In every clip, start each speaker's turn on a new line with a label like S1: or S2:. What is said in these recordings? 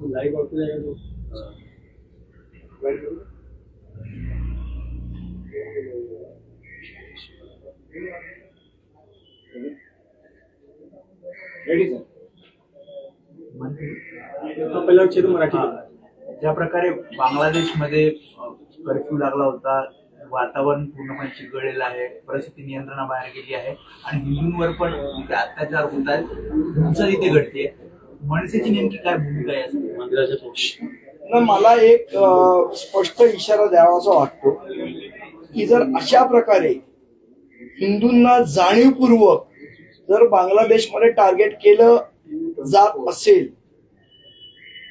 S1: Live out हो जाएगा तो? रेडी सर हा पहिला मराठी.
S2: ज्या प्रकारे बांगलादेशमध्ये कर्फ्यू लागला होता वातावरण पूर्णपणे चिघळलेलं आहे परिस्थिती नियंत्रणाबाहेर गेली आहे आणि हिंदूंवर पण अत्याचार होत आहेत हिंसा तिथे घडते मनसेची नेमकी काय भूमिका आहे? यासाठी?
S1: मंदिराच्या पक्ष
S3: न मला एक अ, स्पष्ट इशारा द्यावासा वाटतो की जर अशा प्रकारे हिंदूंना जाणीवपूर्वक जर बांगलादेशमध्ये टार्गेट केलं जात असेल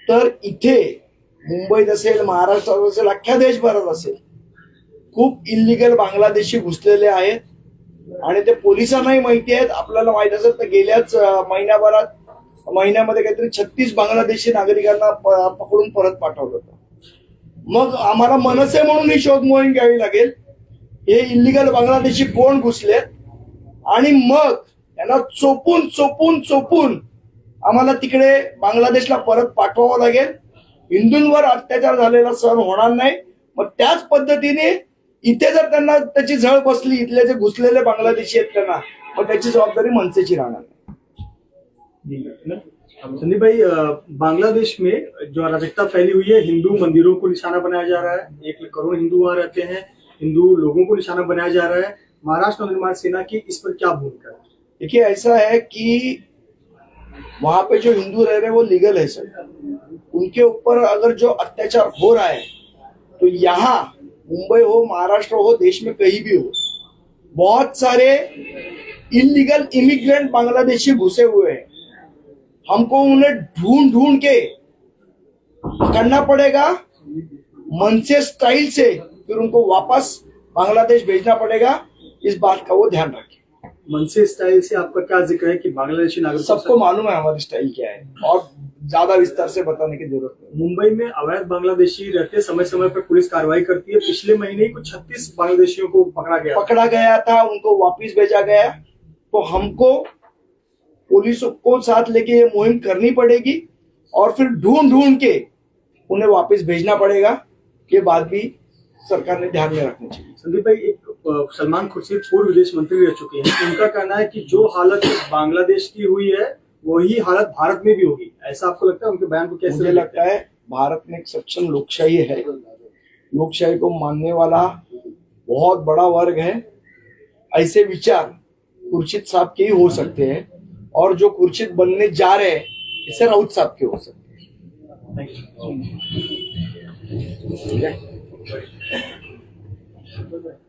S3: तर इथे मुंबईत असेल महाराष्ट्रात असेल अख्ख्या देशभरात असेल खूप इलिगल बांगलादेशी घुसलेले आहेत. आणि ते पोलिसांनाही माहिती आहेत. आपल्याला माहीत असेल तर गेल्याच अ, महिन्याभरात महिन्यामध्ये काहीतरी छत्तीस बांगलादेशी नागरिकांना पकडून परत पाठवलं होतं. मग आम्हाला मनसे म्हणून ही शोध मोहीम घ्यावी लागेल. हे इलिगल बांगलादेशी कोण घुसलेत? आणि मग त्यांना चोपून चोपून चोपून आम्हाला तिकडे बांगलादेशला परत पाठवावं लागेल. हिंदूंवर अत्याचार झालेला सहन होणार नाही. मग त्याच पद्धतीने इथे जर त्यांना त्याची झळ बसली इथले जे घुसलेले बांगलादेशी आहेत त्यांना मग त्याची जबाबदारी मनसेची राहणार नाही.
S1: संदीप भाई बांग्लादेश में जो अराजकता फैली हुई है, हिंदू मंदिरों को निशाना बनाया जा रहा है। एक करोड़ हिंदू वहाँ रहते हैं, हिंदू लोगों को निशाना बनाया जा रहा है। महाराष्ट्र निर्माण सेना की इस पर क्या भूमिका है?
S3: देखिए, ऐसा है कि वहाँ पे जो हिंदू रह रहे हैं, वो लीगल है सर। उनके ऊपर अगर जो अत्याचार हो रहा है तो यहाँ मुंबई हो, महाराष्ट्र हो, देश में कहीं भी हो, बहुत सारे इलीगल इमिग्रेंट बांग्लादेशी घुसे हुए हैं। हमको उन्हें ढूंढ ढूंढ के पकड़ना पड़ेगा मनसे स्टाइल से फिर उनको वापस बांग्लादेश भेजना पड़ेगा। इस बात का वो ध्यान रखें।
S1: मनसे स्टाइल से आपका क्या ज़िक्र है कि बांग्लादेशी नागरिकों
S3: सबको मालूम है हमारी स्टाइल क्या है और ज़्यादा विस्तार से बताने की ज़रूरत है
S1: मुंबई में अवैध बांग्लादेशी रहते समय समय पर पुलिस कार्रवाई करती है। पिछले महीने ही कुछ छत्तीस बांग्लादेशियों को पकड़ा गया।
S3: पकड़ा गया था उनको वापिस भेजा गया। तो हमको पुलिस को साथ लेके ये मुहिम करनी पड़ेगी और फिर ढूंढ ढूंढ के उन्हें वापस भेजना पड़ेगा। ये बात भी सरकार ने ध्यान में रखनी चाहिए।
S1: संदीप भाई एक सलमान खुर्शीद पूर्व विदेश मंत्री रह चुके हैं। उनका कहना है कि जो हालत बांग्लादेश की हुई है वही हालत भारत में भी होगी। ऐसा आपको लगता है? उनके बयान को कैसे
S3: मुझे लगता है? भारत में एक सक्षम लोकशाही है। लोकशाही को मानने वाला बहुत बड़ा वर्ग है। ऐसे विचार खुर्शीद साहब के ही हो सकते हैं। और जो कुर्चित बनने जा रहे हैं इसे राउत साहब के हो सकते है